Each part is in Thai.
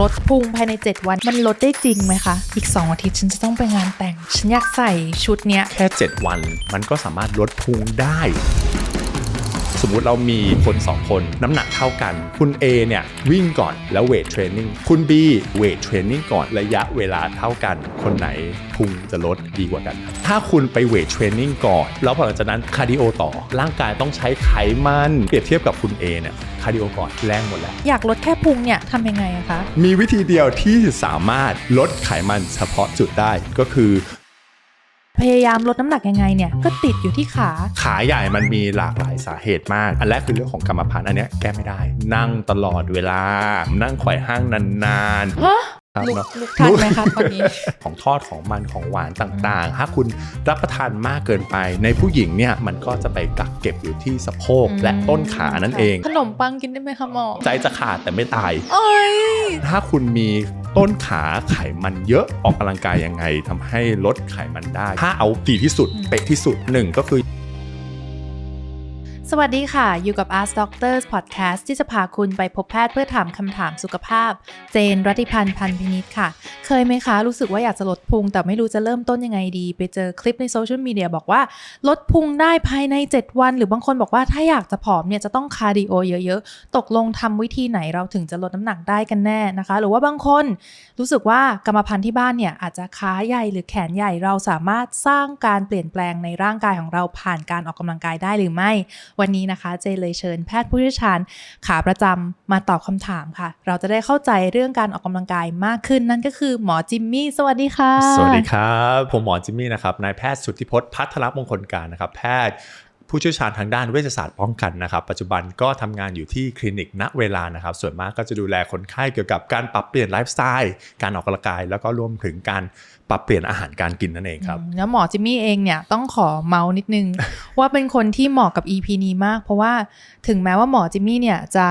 ลดพุงภายใน 7 วันมันลดได้จริงไหมคะ อีก 2 อาทิตย์ฉันจะต้องไปงานแต่ง ฉันอยากใส่ชุดเนี้ย แค่ 7 วันมันก็สามารถลดพุงได้ สมมุติเรามีคน 2 คน น้ำหนักเท่ากัน คุณ A เนี่ยวิ่งก่อนแล้วเวทเทรนนิ่งคุณ B เวทเทรนนิ่งก่อนระยะเวลาเท่ากัน คนไหนพุงจะลดดีกว่ากัน ถ้าคุณไปเวทเทรนนิ่งก่อน แล้วหลังจากนั้นคาร์ดิโอต่อ ร่างกายต้องใช้ไขมัน เปรียบเทียบกับคุณ A เนี่ยคาร์ดิโอก่อนแรงหมดแล้ว อยากลดแค่พุงเนี่ยทำยังไงอะคะ มีวิธีเดียวที่สามารถลดไขมันเฉพาะจุดได้ก็คือ พยายามลดน้ำหนักยังไงเนี่ยก็ติดอยู่ที่ขา ขาใหญ่มันมีหลากหลายสาเหตุมาก อันแรกคือเรื่องของกรรมพันธุ์อันเนี้ยแก้ไม่ได้ นั่งตลอดเวลา นั่งไขว่ห้างนานฮะๆครับลุกเนาะลุกทันไหมคะตอนนี้ของทอดของมันของหวานต่างๆ ถ้าคุณรับประทานมากเกินไป ในผู้หญิงเนี่ยมันก็จะไปกักเก็บอยู่ที่สะโพกอืมและต้นขานั่นเอง ขนมปังกินได้ไหมคะหมอใจจะขาดแต่ไม่ตายเอ้ยถ้าคุณมี ต้นขาไขมันเยอะออกกำลังกายยังไงทำให้ลดไขมันได้ ถ้าเอาดีที่สุดอืมเป๊ะที่สุดหนึ่งก็คือ สวัสดีค่ะ อยู่กับ Ask Doctors Podcast ที่จะพาคุณไปพบแพทย์เพื่อถามคำถามสุขภาพ เจนรัติพันธ์พันพินิษค่ะ เคยไหมคะ รู้สึกว่าอยากจะลดพุง แต่ไม่รู้จะเริ่มต้นยังไงดี ไปเจอคลิปในโซเชียลมีเดียบอกว่า ลดพุงได้ภายใน 7 วัน หรือบางคนบอกว่าถ้าอยากจะผอมเนี่ยจะต้องคาร์ดิโอเยอะๆ ตกลงทำวิธีไหนเราถึงจะลดน้ำหนักได้กันแน่นะคะ หรือว่าบางคนรู้สึกว่ากรรมพันธุ์ที่บ้านเนี่ยอาจจะขาใหญ่หรือแขนใหญ่เราสามารถสร้างการเปลี่ยนแปลงในร่างกายของเราผ่านการออกกำลังกายได้หรือไม่วันนี้นะคะเจเลยเชิญแพทย์ผู้เชี่ยวชาญขาประจำมาตอบคำถามค่ะ เราจะได้เข้าใจเรื่องการออกกำลังกายมากขึ้นนั่นก็คือหมอจิมมี่สวัสดีค่ะ สวัสดีครับ ผมหมอจิมมี่นะครับนายแพทย์สุทธิพจน์พัทรมงคลการนะครับแพทย์ ผู้เชี่ยวชาญทางด้านเวชศาสตร์ป้องกันนะครับ ปัจจุบันก็ทำงานอยู่ที่คลินิกณเวลานะครับ ส่วนมากก็จะดูแลคนไข้เกี่ยวกับการปรับเปลี่ยนไลฟ์สไตล์การออกกำลังกาย แล้วก็รวมถึงการปรับเปลี่ยนอาหารการกินนั่นเองครับอืมแล้วหมอจิมมี่เองเนี่ยต้องขอเมาส์นิดนึง ว่าเป็นคนที่เหมาะกับ EP นี้มาก เพราะว่าถึงแม้ว่าหมอจิมมี่เนี่ยจะ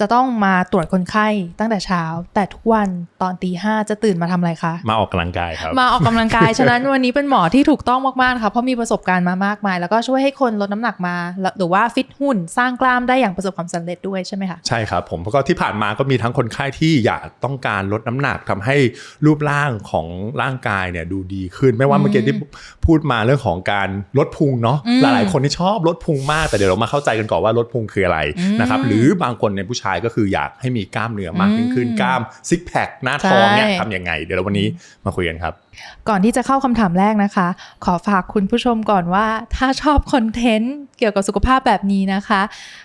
จะต้องมาตรวจคนไข้ตั้งแต่เช้า แต่ทุกวันตอนตีห้าจะตื่นมาทำอะไรคะ มาออกกำลังกายครับ มาออกกำลังกาย ฉะนั้นวันนี้เป็นหมอที่ถูกต้องมากๆนะคะเพราะมีประสบการณ์มามากมาย แล้วก็ช่วยให้คนลดน้ำหนักมาแล้วหรือว่าฟิตหุ่นสร้างกล้ามได้อย่างประสบความสำเร็จด้วยใช่ไหมคะใช่ครับผมเพราะก็ที่ผ่านมาก็มีทั้งคนไข้ที่อยากต้องการลดน้ำหนักทำให้รูปร่างของร่างกายเนี่ยดูดีขึ้น ไม่ว่าอืมเมื่อกี้ที่พูดมาเรื่องของการลดพุงเนาะอืมหลายๆคนที่ชอบลดพุงมากแต่เดี๋ยวเรามาเข้าใจกันก่อนว่าลดพุงคืออะไรอืมนะครับหรือบางคนในผู้ชายก็คืออยากให้มีกล้ามเนื้อมากยิ่งขึ้นอืมกล้ามซิกแพคหน้าท้องเนี่ยใช่ทำยังไง เดี๋ยวเราวันนี้มาคุยกันครับ ก่อนที่จะเข้าคำถามแรกนะคะ ขอฝากคุณผู้ชมก่อนว่า ถ้าชอบคอนเทนต์เกี่ยวกับสุขภาพแบบนี้นะคะ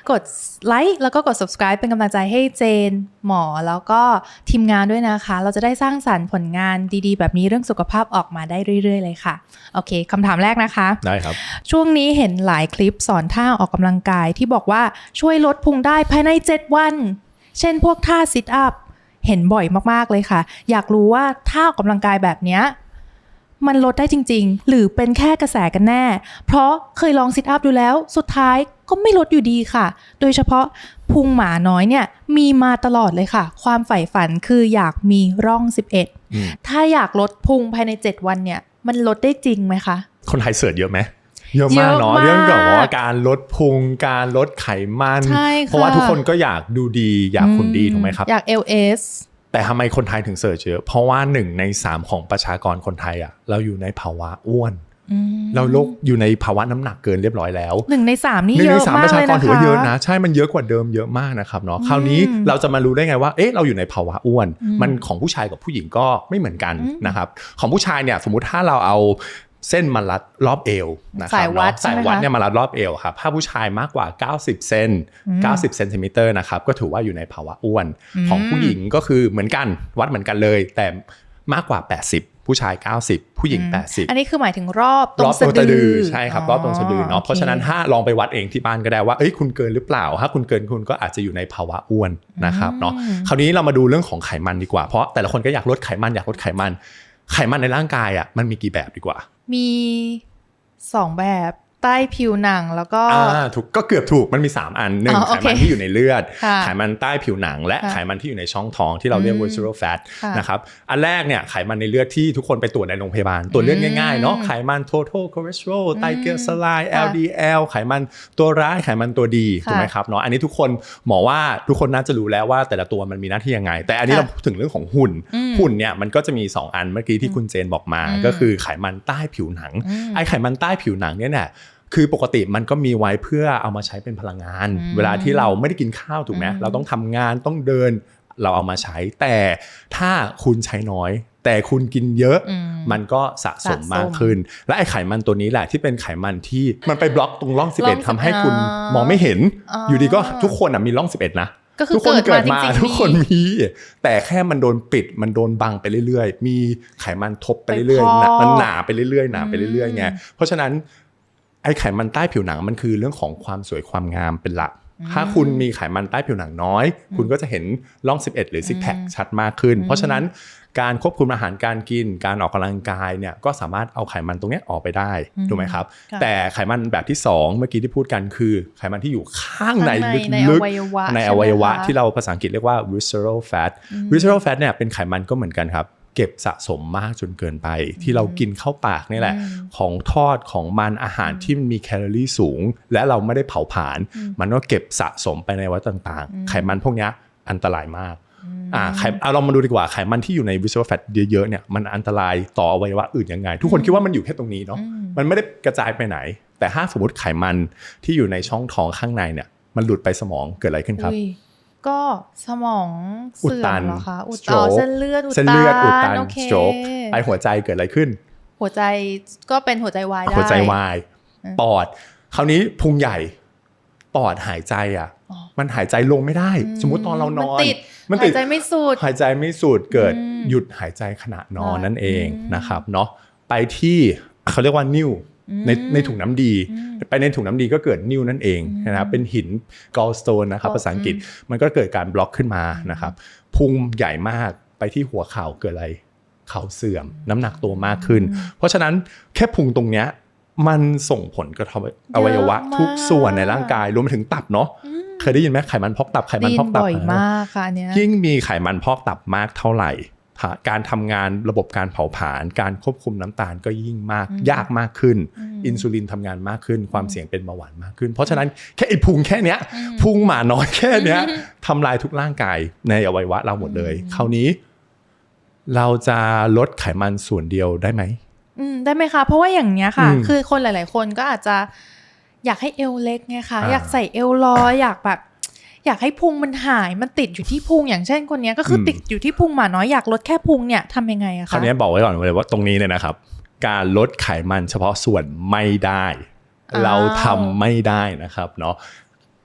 กดไลค์แล้วก็กด subscribe เป็นกำลังใจให้เจน หมอแล้วก็ทีมงานด้วยนะคะ เราจะได้สร้างสรรค์ผลงานดีๆ แบบนี้เรื่องสุขภาพออกมาได้เรื่อย ๆ เลยค่ะ โอเคคำถามแรกนะคะ ได้ครับ ช่วงนี้เห็นหลายคลิปสอนท่าออกกำลังกายที่บอกว่าช่วยลดพุงได้ภายใน 7 วัน เช่นพวกท่าซิทอัพเห็นบ่อยมากๆเลยค่ะ อยากรู้ว่าท่าออกกำลังกายแบบเนี้ย มันลดได้จริง ๆ หรือเป็นแค่กระแสกันแน่ เพราะเคยลองซิทอัพดูแล้ว สุดท้ายก็ไม่ลดอยู่ดีค่ะ โดยเฉพาะพุงหมาน้อยเนี่ยมีมาตลอดเลยค่ะ ความใฝ่ฝันคืออยากมีร่องอืม11 ถ้าอยากลดพุงภายใน 7 วันเนี่ย มันลดได้จริงไหมคะ คนไทยเสิร์ชเยอะไหมเยอะเยมากอะเนาะมากเรื่องของว่าการลดพุงการลดไขมันใช่ค่ะเพราะว่าทุกคนก็อยากดูดีอยากหุ่นดีถูกไหมครับ อยาก LS แต่ทำไมคนไทยถึงเสิร์ชเยอะ เพราะว่าหนึ่งในสามของประชากรคนไทยอะ เราอยู่ในภาวะอ้วนอืมเราโลกอยู่ในภาวะน้ำหนักเกินเรียบร้อยแล้วหนึ่งในสามนี่หนึ่งเยในอะสามมาปกระชาเลยกรนะคะถือว่าเยอะนะ ใช่มันเยอะกว่าเดิมเยอะมากนะครับเนาะคราวนี้อืมเราจะมารู้ได้ไงว่าเอ๊ะเราอยู่ในภาวะอ้วนอืมมันของผู้ชายกับผู้หญิงก็ไม่เหมือนกันอืมนะครับ ของผู้ชายเนี่ยสมมุติถ้าเราเอา เส้นมารัดรอบเอวนะครัสายวัดเนาะใช่สายไหมวัดคะเนี่ยมารัดรอบเอวครับถ้าผู้ชายมากกว่า 90 เซนอืม90 เซนติเมตรนะครับก็ถือว่าอยู่ในภาวะอ้วนอืมของผู้หญิงก็คือเหมือนกันวัดเหมือนกันเลย แต่มากกว่า 80 ผู้ชาย 90 ผู้หญิง 80 อันนี้คือหมายถึงรอบตรรงอบสะตรงสะดืดืออใช่ครับรอบตรงสะดือเนาะโคเพราะฉะนั้นถ้าลองไปวัดเองที่บ้านก็ได้ว่าเอ้ยคุณเกินหรือเปล่า ถ้าคุณเกินคุณก็อาจจะอยู่ในภาวะอ้วนนะครับเนาะอืมคราวนี้เรามาดูเรื่องของไขมันดีกว่าเพราะแต่ละคนก็อยากลดไขมันอยากลดไขมัน ไขมันในร่างกายอะมันมีกี่แบบดีกว่า มีสองแบบ ใต้ผิวหนังแล้วก็อ่าถูกก็เกือบถูกมันมี 3 อันหนึ่งอ๋อโอไขเคมันที่อยู่ในเลือดค่ะไขมันใต้ผิวหนัง และค่ะไขมันที่อยู่ในช่องท้องที่เราเรียกอืม visceral fat ค่ะนะครับอันแรกเนี่ยไขมันในเลือดที่ทุกคนไปตรวจในโรงพยาบาลตรวจเลือดง่ายๆเนาะอืมไขมัน total cholesterol ไตรเกลีเซอไรด์ค่ะ LDL ไขมันตัวร้ายไขมันตัวดีค่ะถูกไหมครับเนาะอันนี้ทุกคนหมอว่าทุกคนน่าจะรู้แล้วว่าแต่ละตัวมันมีหน้าที่ยังไง แต่อันนี้ค่ะเราพูดถึงเรื่องของหุ่นอืมหุ่นเนี่ยมันก็จะมี 2 อันเมื่อกี้ที่คุณเจนบอกมาอืมก็คือไขมันใต้ผิวหนังอืมไอไขมันใต้ผิวหนังเนี่ยเนี่ย คือปกติมันก็มีไว้เพื่อเอามาใช้เป็นพลังงานอืมเวลาที่เราไม่ได้กินข้าวถูกไหมอืมเราต้องทำงานต้องเดินเราเอามาใช้ แต่ถ้าคุณใช้น้อย แต่คุณกินเยอะอืมมันก็สะสมสะสมมากขึ้น และไอไขมันตัวนี้แหละที่เป็นไขมันที่มันไปบล็อกตรงร่องร่อง11ทำให้คุณอ่ามองไม่เห็นอ๋อออยู่ดีก็ทุกคนอะมีร่อง 11 นะก็คือทุกคนเกิเกิดดมามาจริงๆทุกคนมีมี แต่แค่มันโดนปิดมันโดนบังไปเรื่อยๆ มีไขมันทบไปไปเรื่อยพอกๆหนามันหนาไปเรื่อยๆหนาไปเรื่อยๆไงอืมเพราะฉะนั้น ไอ้ไขมันใต้ผิวหนังมันคือเรื่องของความสวยความงามเป็นหลัก ถ้าคุณมีไขมันใต้ผิวหนังน้อย คุณก็จะเห็นร่อง 11 หรือซิกแพคอืมชัดมากขึ้นอืมเพราะฉะนั้นการควบคุมอาหารการกิน การออกกำลังกายเนี่ยก็สามารถเอาไขมันตรงเนี้ยออกไปได้ถูกไหมครับค่ะแต่ไขมันแบบที่สองเมื่อกี้ที่พูดกันคือ ไขมันที่อยู่ข้างในข้างในในลึกอวัยวะๆในใช่อไหมวัยวะคะที่เราภาษาอังกฤษเรียกว่า visceral fat visceral fat เนี่ยเป็นไขมันก็เหมือนกันครับ เก็บสะสมมากจนเกินไป ที่เรากินเข้าปากนี่แหละอืมของทอดของมันอาหารที่มันมีแคลอรี่สูง และเราไม่ได้เผาผลาญอืมมันก็เก็บสะสมไปในอวัยวะต่างอืมๆไขมันพวกเนี้ยอันตรายมากมอ่าไขเอาเรามาดูดีกว่าไขมันที่อยู่ใน visceral fat เยอะๆเนี่ยมันอันตรายต่ออวัยวะอื่นยังไง ทุกคนคิดว่ามันอยู่แค่ตรงนี้เนาะอืมมันไม่ได้กระจายไปไหน แต่ถ้าสมมติไขมันที่อยู่ในช่องท้องข้างในเนี่ยมันหลุดไปสมองเกิดอะไรขึ้นครับอุ้ย ก็สมองอุดเสื่อตัมนเหรอคะอุด stroke อ๋อเส้นเลือดอุดเส้นเลือดอุดตันโอเค stroke ไปหัวใจเกิดอะไรขึ้น หัวใจก็เป็นหัวใจวายได้หัวใจวายอืมปอด คราวนี้พุงใหญ่ปอดหายใจอะอ๋อมันหายใจลงไม่ได้ สมมุติตอนเรานอน มันติดมันหาติยดใจไม่สุดหายใจไม่สุดเกิดอืมหยุดหายใจขณะนอนค่ะนั่นเองอืมนะครับเนาะไปที่เขาเรียกว่านิ่วอืม ในในถุงน้ำดีอืมไปในถุงน้ำดีก็เกิดนิ่วนั่นเองอืมนะครับเป็นหินกอลสโตนนะครับก็ภาษาอังกฤษอืมันก็เกิดการบล็อกขึ้นมานะครับพุงใหญ่มากไปที่หัวเข่าเกิดอะไรเข่าเสื่อม น้ำหนักตัวมากขึ้น เพราะฉะนั้นแค่พุงตรงเนี้ยมันส่งผลกระทบอวัยวะเยอะมากทุกส่วนในร่างกายรวมไปถึงตับเนาะอืมเคยได้ยินไหมไขมันพอกตับไขมันได้ยิพอกนตับบ่อยเออมากค่ะอันเนี้ยยิ่งมีไขมันพอกตับมากเท่าไหร่ค่ะ การทำงานระบบการเผาผลาญการควบคุมน้ำตาลก็ยิ่งมากอืมยากมากขึ้นอืมอินซูลินทำงานมากขึ้น ความเสี่ยงเป็นเบาหวานมากขึ้น เพราะฉะนั้นแค่ไอ้พุงแค่เนี้ยอืมพุงหมาน้อยแค่เนี้ยอืมทำลายทุกร่างกายในอวัยวะเราหมดเลยอืมคราวนี้ เราจะลดไขมันส่วนเดียวได้ไหมอืมได้ไหมคะ เพราะว่าอย่างเนี้ยค่ะอืมคือคนหลาย ๆ คนก็อาจจะอยากให้เอวเล็กไงคะอ่าอยากใส่เอวลอยอยากแบบ อยากให้พุงมันหายมันติดอยู่ที่พุงอย่างเช่นคนเนี้ยก็คืออมติดอยู่ที่พุงหมาน้อยอยากลดแค่พุงเนี่ยทำยังไงอะคราวคะนี้บอกไว้ก่อนเลยว่าตรงนี้เนี่ยนะครับ การลดไขมันเฉพาะส่วนไม่ได้อ้าวเราทำไม่ได้นะครับเนาะ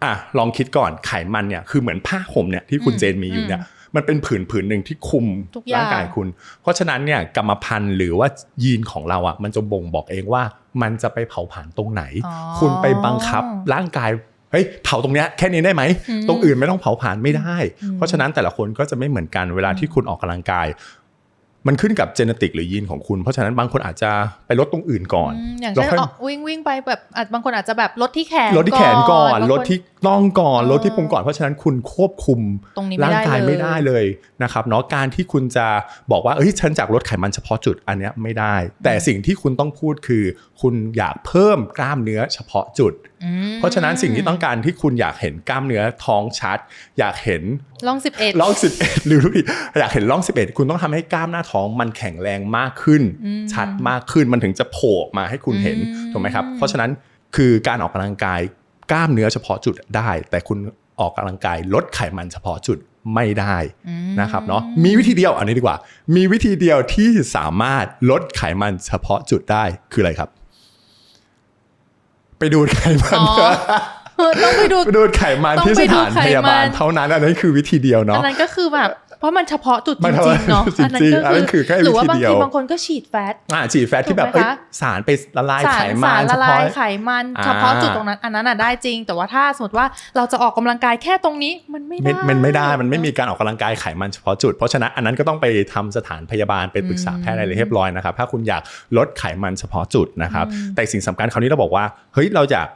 อะลองคิดก่อนไขมันเนี่ยคือเหมือนผ้าห่มเนี่ยที่คุณอืมเจนมีอยู่เนี่ยมันเป็นผืนผืนหนึ่งที่คุมทุกอย่างร่างกายคุณ เพราะฉะนั้นเนี่ยกรรมพันธุ์หรือว่ายีนของเราอะมันจะบ่งบอกเองว่ามันจะไปเผาผลาญตรงไหนอ๋อคุณไปบังคับร่างกาย เฮ้ยเผาตรงเนี้ยแค่นี้ได้ไหมอืมตรงอื่นไม่ต้องเผาผลาญไม่ได้อืมเพราะฉะนั้นแต่ละคนก็จะไม่เหมือนกันเวลาที่คุณออกกำลังกาย มันขึ้นกับเจเนติกหรือยีนของคุณ เพราะฉะนั้นบางคนอาจจะไปลดตรงอื่นก่อนอืมอย่างแล้วเช่นค่อยออกวิ่งวิ่งไปแบบอาจบางคนอาจจะแบบลดที่แขนลดที่แขนก่อนบางคลดที่น่องก่อนเออลดที่พุงก่อนเพราะฉะนั้นคุณควบคุมตรงนี้ไม่ร่างได้กายเลยไม่ได้เลยนะครับเนาะการที่คุณจะบอกว่าเอ้ยฉันจากลดไขมันเฉพาะจุดอันเนี้ยไม่ได้ แต่สิ่งที่คุณต้องพูดคือ คุณอยากเพิ่มกล้ามเนื้อเฉพาะจุดอืมเพราะฉะนั้นสิ่งที่ต้องการที่คุณอยากเห็นกล้ามเนื้อท้องชัด อยากเห็นลองสิบเอ็ดร่อง11หรือทุกทีอยากเห็นร่อง11 คุณต้องทำให้กล้ามหน้าท้องมันแข็งแรงมากขึ้นอืมชัดมากขึ้นมันถึงจะโผล่ออกมาให้คุณเห็นอืมถูกไหมครับ เพราะฉะนั้นคือการออกกำลังกายกล้ามเนื้อเฉพาะจุดได้ แต่คุณออกกำลังกายลดไขมันเฉพาะจุดไม่ได้อืมนะครับเนาะมีวิธีเดียวอันนี้ดีกว่า มีวิธีเดียวที่สามารถลดไขมันเฉพาะจุดได้คืออะไรครับ ไปดูดไขมันอ๋อเออต้องไปดูไปดูดไขมันต้องที่ไปสดูถานไขมันพยาบาลเท่านั้นอันนั้นคือวิธีเดียวอัเนาะนนั้นก็คือแบบ เพราะมันเฉพาะจุดจมันเฉริพาะงๆเนาะจริงๆอันนั้นคือแค่หรือว่าวิธีบางเดียทีวบางคนก็ฉีดแฟตอ่าฉีดแฟตที่แบบถูกไหมเอ้ยคะสารไปละลายสาไขรมัสารนละเฉลาพาะยไขมันอ่าเฉพาะจุดตรงนั้นอันนั้นอะได้จริง แต่ว่าถ้าสมมติว่าเราจะออกกำลังกายแค่ตรงนี้มันไม่ไม่ได้มันไม่ได้มันไม่มีการออกกำลังกายไขมันเฉพาะจุด เพราะฉะนั้นอันนั้นก็ต้องไปทำสถานพยาบาลไปปรึกษาแพทย์อะไรเรียบร้อยนะครับถ้าคุณอยากลดไขมันเฉพาะจุดนะครับ แต่สิ่งสำคัญคราวนี้เราบอกว่าเฮ้ยเราอยาก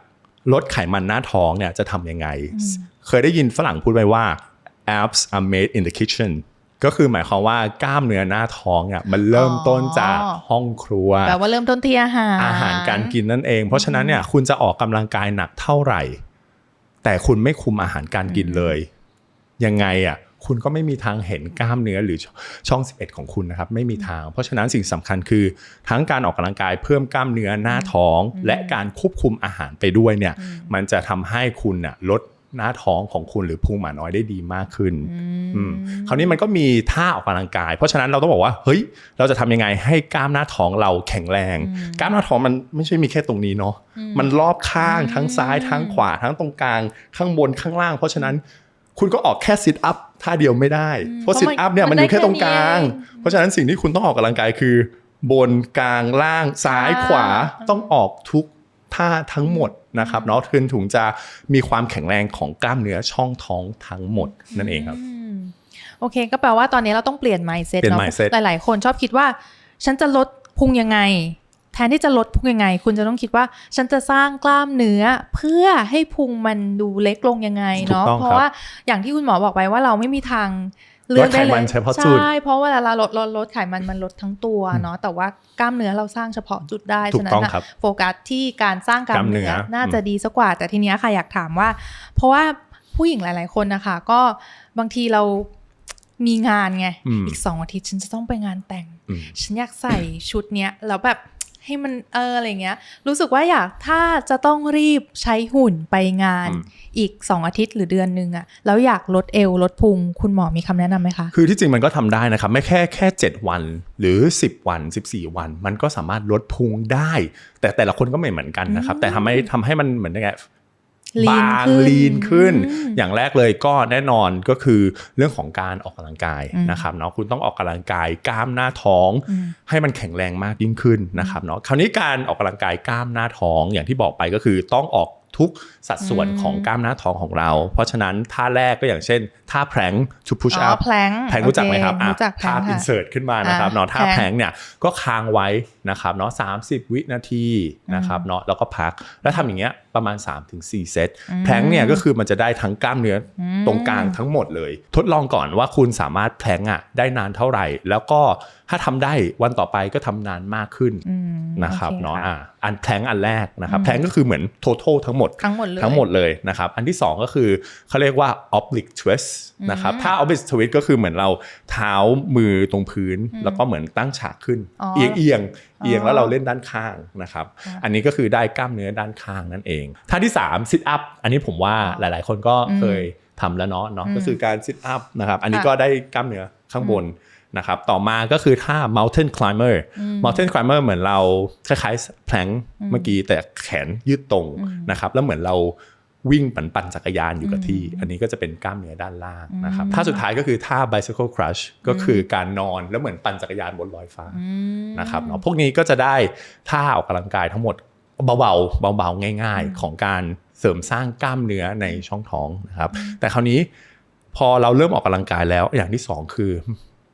ลดไขมันหน้าท้องเนี่ยจะทำยังไง เคยได้ยินฝรั่งพูดไปว่า abs are made in the kitchen ก็คือหมายความว่ากล้ามเนื้อหน้าท้องเนี่ยมันเริ่มต้นจากห้องครัวแปลว่าเริ่มต้นที่อาหาร อาหารการกินนั่นเอง เพราะฉะนั้นเนี่ยคุณจะออกกำลังกายหนักเท่าไหร่ แต่คุณไม่คุมอาหารการกินเลย ยังไงอะคุณก็ไม่มีทางเห็นกล้ามเนื้อหรือช่อง 11 ของคุณนะครับ ไม่มีทาง เพราะฉะนั้นสิ่งสำคัญคือทั้งการออกกำลังกายเพิ่มกล้ามเนื้อหน้าท้อง และการควบคุมอาหารไปด้วยเนี่ย มันจะทำให้คุณน่ะลด หน้าท้องของคุณหรือพุงหมาน้อยได้ดีมากขึ้นอืมคราวนี้มันก็มีท่าออกกำลังกาย เพราะฉะนั้นเราต้องบอกว่าเฮ้ยเราจะทำยังไงให้กล้ามหน้าท้องเราแข็งแรง กล้ามหน้าท้องมันไม่ใช่มีแค่ตรงนี้เนาะมันรอบข้างทั้งซ้ายทั้งขวาทั้งตรงกลางข้างบนข้างล่าง เพราะฉะนั้นคุณก็ออกแค่ซิทอัพท่าเดียวไม่ได้ เพราะเพซิราะทมันอัพเนี่ยมัมันนอยู่แค่ตรงกลางได้แค่นี้เองเพราะฉะนั้นสิ่งที่คุณต้องออกกำลังกายคือบนกลางล่างซ้ายขวาต้องออกทุก ท่าทั้งหมดนะครับเนาะถึงถึงจะมีความแข็งแรงของกล้ามเนื้อช่องท้องทั้งหมดนั่นเองครับอืมโอเค ก็แปลว่าตอนนี้เราต้องเปลี่ยน mindset เปลี่ยนเนาะ mindset หลาย ๆ คนชอบคิดว่า ฉันจะลดพุงยังไง แทนที่จะลดพุงยังไง คุณจะต้องคิดว่า ฉันจะสร้างกล้ามเนื้อเพื่อให้พุงมันดูเล็กลงยังไงเนาะถูกต้องเพครัราะบว่าอย่างที่คุณหมอบอกไปว่าเราไม่มีทาง เลือกได้ลดไขเลมัยนเฉพาะจุดใช่เพราะเวลาเราลดลดลดไขมันมันลดทั้งตัวเนาะแต่ว่ากล้ามเนื้อเราสร้างเฉพาะจุดได้ถูกฉะนั้ต้องนน่ะครับโฟกัสที่การสร้างกล้ามเนื้อกล้ามเนื้อน่าจะดีสักกว่า แต่ทีเนี้ยค่ะอยากถามว่า เพราะว่าผู้หญิงหลาย ๆคนนะคะก็บางทีเรามีงานไงอืมอีกสองอาทิตย์ฉันจะต้องไปงานแต่งอืมฉันอยากใส่ชุดเนี้ยแล้วแบบ ให้มันเอออะไรเงี้ย รู้สึกว่าอยากถ้าจะต้องรีบใช้หุ่นไปงานอืมอีกสองอาทิตย์หรือเดือนนึงอะแล้วอยากลดเอวลดพุงคุณหมอมีคำแนะนำไหมคะ คือที่จริงมันก็ทำได้นะครับ ไม่แค่แค่ 7 วันหรือ 10 วัน 14 วัน มันก็สามารถลดพุงได้ แต่แต่ละคนก็ไม่เหมือนกันนะครับ แต่ทำให้ทำให้มันเหมือนยังไงลีน บางขึ้นลีนขึ้นอืมอย่างแรกเลยก็แน่นอนก็คือเรื่องของการออกกำลังกายอืมนะครับเนาะคุณต้องออกกำลังกายกล้ามหน้าท้องอืมให้มันแข็งแรงมากยิ่งขึ้นนะครับเนาะคราวนี้การออกกำลังกายกล้ามหน้าท้องอย่างที่บอกไปก็คือต้องออกทุกสัดส่วนอืมของกล้ามหน้าท้องของเรา เพราะฉะนั้นท่าแรกก็อย่างเช่น ท่าแพลงชูพุชอ๋อัอพแพลงแพลงรู้จักไหมครับโอเอะรู้จักแพลภางพอินค่ะเสิร์ตขึ้นมานะครับอะเนาะท่าแพลงแพลงเนี่ยก็ค้างไว้นะครับเนาะสาวินาทีนะครับเนาะแล้วก็พักแล้วทำอย่างเงี้ย ประมาณ 3-4 เซตแพลงเนี่ยก็คือมันจะได้ทั้งกล้ามเนื้ออตรงกลางทั้งหมดเลย ทดลองก่อนว่าคุณสามารถแพลงอะได้นานเท่าไหร่ แล้วก็ถ้าทำได้วันต่อไปก็ทำนานมากขึ้นอืมนะครับโอเนาะค่อะอันแพลงอันแรกนะครับแพลงก็คือเหมือน total ทั้งหมดทั้งหมดเลยทั้งหมดเลยนะครับอันที่ 2 ก็คือเขาเรียกว่า oblique twist นะครับถ้า oblique twist ก็คือเหมือนเราเท้ามือตรงพื้น แล้วก็เหมือนตั้งฉากขึ้นอ๋อเอียงเอียงเอียงอ๋อแล้วเราเล่นด้านข้างนะครับอ่าอันนี้ก็คือได้กล้ามเนื้อด้านข้างนั่นเองท่าที่3 sit up อันนี้ผมว่าหลาย ๆ คนก็อืมเคยทำแล้วเนาะเนาะอืมก็คือการ sit up นะครับ อันนี้ค่ะก็ได้กล้ามเนื้อข้างบนนะครับ ต่อมาก็คือท่า mountain climber mountain climber เหมือนเราคล้ายๆแพลงเมื่อกี้แต่แขนยืดตรงนะครับ แล้วเหมือนเรา วิ่งปั่นปั่นจักรยานอยู่กับที่ อันนี้ก็จะเป็นกล้ามเนื้อด้านล่างนะครับท่าสุดท้ายก็คือท่า bicycle crush ก็คือการนอนแล้วเหมือนปั่นจักรยานบนลอยฟ้าอืมนะครับเนาะพวกนี้ก็จะได้ท่าออกกำลังกายทั้งหมดเบาๆเบาๆง่าย ๆ ของการเสริมสร้างกล้ามเนื้อในช่องท้องนะครับ แต่คราวนี้พอเราเริ่มออกกำลังกายแล้วอย่างที่สองคือ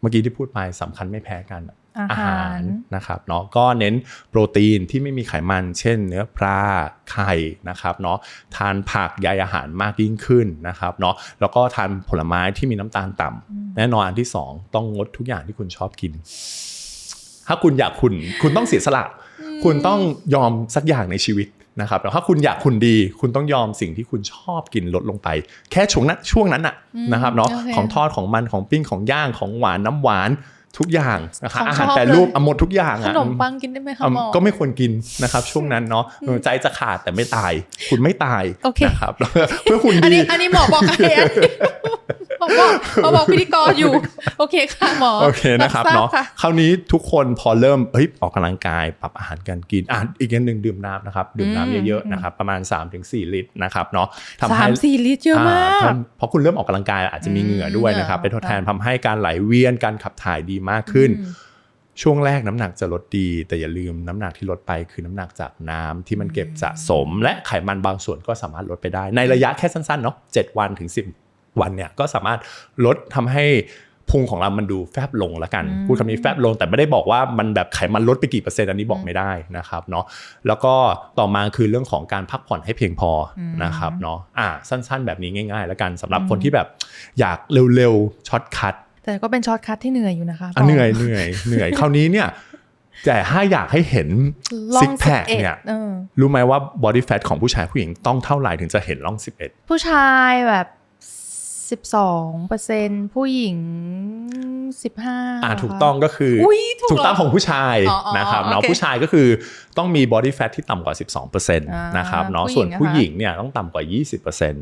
เมื่อกี้ที่พูดไปสำคัญไม่แพ้กัน อาหารนะครับเนาะก็เน้นโปรตีนที่ไม่มีไขมัน เช่น เนื้อปลาไข่นะครับเนาะทานผักใยอาหารมากยิ่งขึ้นนะครับเนาะแล้วก็ทานผลไม้ที่มีน้ำตาลต่ำแน่นอนอันที่สองต้องงดทุกอย่างที่คุณชอบกิน ถ้าคุณอยากคุณคุณต้องเสียสละ คุณต้องยอมสักอย่างในชีวิตนะครับแล้วถ้าคุณอยากคุณดี คุณต้องยอมสิ่งที่คุณชอบกินลดลงไป แค่ช่วงนั้นช่วงนั้นน่ะนะครับเนาะโอเคของทอดของมันของปิ้งของย่างของหวานน้ำหวาน ทุกอย่างนะครับของอาหารชอบแปรรูปเลยเอาหมดทุกอย่างขอะนมปังกินได้ไหมคะอะหมอก็ไม่ควรกินนะครับ ช่วงนั้นเนาะเออใจจะขาดแต่ไม่ตาย คุณไม่ตายโอเคนะครับเพื่อคุณอันดีนี้อันนี้หมอบอกใครอันนี้บอกบอกบอกบอกพิธีกรอยู่ โอเคค่ะหมอโอเคนะครับทบเนาะค่คราวนี้ทุกคนพอเริ่มเฮ้ยออกกำลังกายปรับอาหารการกินอะอีกอย่างหนึ่งดื่มน้ำนะครับดื่มน้ำเยอะๆนะครับประมาณ 3-4 ลิตรนะครับเนาะทำสาให้มสี่ลิตรเยอะมาอ่ากทำเพราะคุณเริ่มออกกำลังกายอาจจะมีเหงื่อด้วยนะครับอืมไปทดแทนทำให้การไหลเวียนการขับถ่ายดีมากขึ้นอืมช่วงแรกน้ำหนักจะลดดี แต่อย่าลืมน้ำหนักที่ลดไปคือน้ำหนักจากน้ำที่มันเก็บสะสม และไขมันบางส่วนก็สามารถลดไปได้ ในระยะแค่สั้นๆเนาะเจ็ดวันถึง 10 วันเนี่ยก็สามารถลดทำให้พุงของเรามันดูแฟบลงละกันอืมพูดคำนี้แฟบลงแต่ไม่ได้บอกว่ามันแบบไขมันลดไปกี่เปอร์เซ็นต์อันนี้บอกไม่ได้นะครับเนาะแล้วก็ต่อมาคือเรื่องของการพักผ่อนให้เพียงพออมนะครับเนาะอ่าสั้นๆ แบบนี้ง่าย ๆ แล้วกันสำหรับอืมคนที่แบบอยากเร็วๆช็อตคัท แต่ก็เป็นช็อตคัทที่เหนื่อยอยู่นะคะอะเหนื่อยเหนื่อยเหนื่อยคราวนี้เนี่ยแต่ถ้าอยากให้เห็นลอซิงกสิแพบคเอ็ดเนี่ยเออรู้ไหมว่า body fat ของผู้ชายผู้หญิงต้องเท่าไหร่ถึงจะเห็นร่อง 11 ผู้ชายแบบสิบสองเปอร์เซ็นผู้หญิงสิบห้าอ่าถูกต้องก็คือออุ้ยถูกถูกต้องเหรของผู้ชายอ๋ออ๋อนะครับเนาะโอเคผู้ชายก็คือ ต้องมี body fat ที่ต่ำกว่า 12%นะครับเนาะผู้หญิงส่วนผู้นะคะหญิงเนี่ยต้องต่ำกว่า 20%น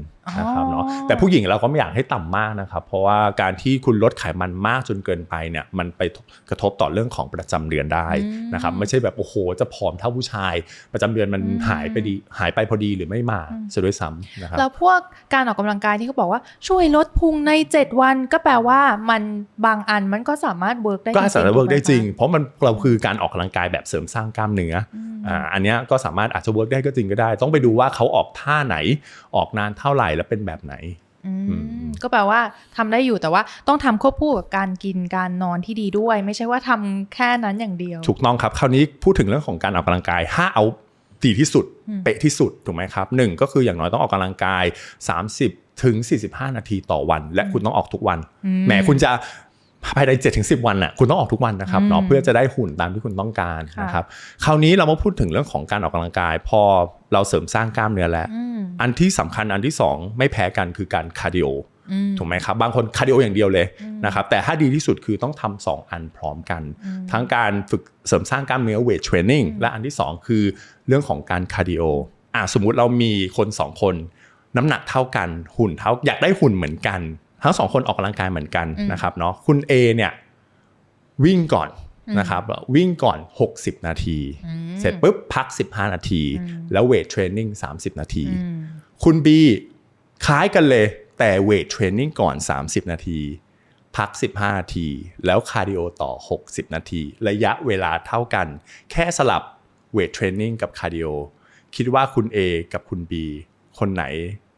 ะครับเนาะอ๋อแต่ผู้หญิงเราก็ไม่อยากให้ต่ำมากนะครับ เพราะว่าการที่คุณลดไขมันมากจนเกินไปเนี่ยมันไปกระทบต่อเรื่องของประจำเดือนได้นะครับไม่ใช่แบบโอ้โหจะผอมเท่าผู้ชาย ประจำเดือนมันหายไปดีหายไปพอดีหรือไม่มาซะด้วยซ้ำนะครับแล้วพวกการออกกำลังกายที่เขาบอกว่าช่วยลดพุงใน 7 วัน ก็แปลว่ามันบางอันมันก็สามารถเวิร์กได้ก็สามารถเวิร์กได้จริงถูกหมเพราะมันเราคือการออกกำลังกายแบบเสริมสร้างกล้ามเนื้ออมอ่าอันเนี้ยก็สามารถอาจจะเวิร์กได้ก็จริงก็ได้ ต้องไปดูว่าเขาออกท่าไหนออกนานเท่าไหร่และเป็นแบบไหนอืมอืมก็แปลว่าทำได้อยู่แต่ว่าต้องทำควบคู่กับการกินการนอนที่ดีด้วย ไม่ใช่ว่าทำแค่นั้นอย่างเดียว ถูกต้องครับ คราวนี้พูดถึงเรื่องของการออกกำลังกายถ้าเอาดีที่สุดอืมเป๊ะที่สุดถูกไหมครับหนึ่งก็คืออย่างน้อยต้องออกกำลังกาย 30 ถึง 45 นาทีต่อวัน และคุณต้องออกทุกวันอืแหมคุณจะ ภายใน7ถึง10 วันน่ะคุณต้องออกทุกวันนะครับเนาะอืมเพื่อจะได้หุ่นตามที่คุณต้องการค่ะนะครับคราวนี้เรามาพูดถึงเรื่องของการออกกำลังกาย พอเราเสริมสร้างกล้ามเนื้อแล้วอืมอันที่สำคัญอันที่สองไม่แพ้กันคือการคาร์ดิโออืมถูกไหมครับบางคนคาร์ดิโออย่างเดียวเลยอืมนะครับแต่ถ้าดีที่สุดคือต้องทำสองอันพร้อมกันอืมทั้งการฝึกเสริมสร้างกล้ามเนื้อเวทเทรนนิ่งและอันที่สองคือเรื่องของการคาร์ดิโออะสมมุติเรามีคนสองคน น้ำหนักเท่ากันหุ่นเท่าอยากได้หุ่นเหมือนกัน ทั้งสองคนออกกำลังกายเหมือนกันอืมนะครับเนาะคุณ A เนี่ยวิ่งก่อนอืมนะครับวิ่งก่อน 60 นาทีอืมเสร็จปุ๊บพัก 15 นาทีอืมแล้วเวทเทรนนิ่ง30 นาทีอืมคุณ B คล้ายกันเลยแต่เวทเทรนนิ่งก่อน 30 นาที พัก 15 นาที แล้วคาร์ดิโอต่อ 60 นาที ระยะเวลาเท่ากัน แค่สลับเวทเทรนนิ่งกับคาร์ดิโอคิดว่าคุณ A กับคุณ B คนไหน